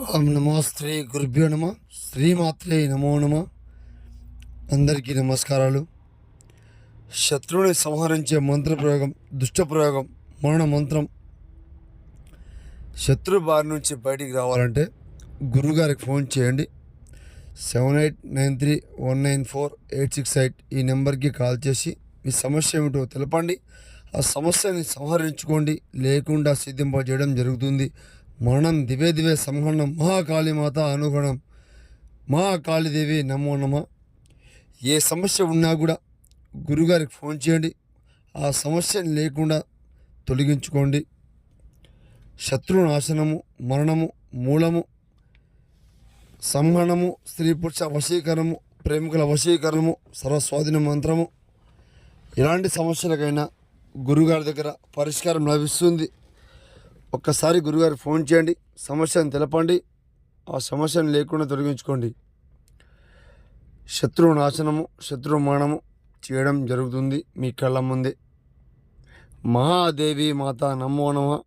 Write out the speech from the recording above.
ఓం నమో శ్రీ గురుభ్యో నమ శ్రీమాత్రే నమో నమ. అందరికీ నమస్కారాలు. శత్రువుని సంహరించే మంత్ర ప్రయోగం మరణ మంత్రం. శత్రు బారి నుంచి బయటికి రావాలంటే గురుగారికి ఫోన్ చేయండి. Seven eight nine three one nine four eight six eight ఈ నెంబర్కి కాల్ చేసి మీ సమస్య ఏమిటో తెలపండి. ఆ సమస్యని సంహరించుకోండి లేకుండా సిద్ధింపజేయడం జరుగుతుంది. మరణం దివే దివే సంహరణం మహాకాళీమాత అనుగుణం. మహాకాళీదేవి నమో నమ. ఏ సమస్య ఉన్నా కూడా గురుగారికి ఫోన్ చేయండి. ఆ సమస్యని లేకుండా తొలగించుకోండి. శత్రు నాశనము మరణము మూలము సంహరణము స్త్రీ పురుష వశీకరణము ప్రేమికుల వశీకరణము సర్వస్వాధీన మంత్రము. ఎలాంటి సమస్యలకైనా గురుగారి దగ్గర పరిష్కారం లభిస్తుంది. ఒక్కసారి గురుగారు ఫోన్ చేయండి సమస్యను తెలపండి ఆ సమస్యను లేకుండా తొలగించుకోండి. శత్రువు నాశనము శత్రు మానము చేయడం జరుగుతుంది మీ కళ్ళ ముందే. మహాదేవి మాత నమో నమ.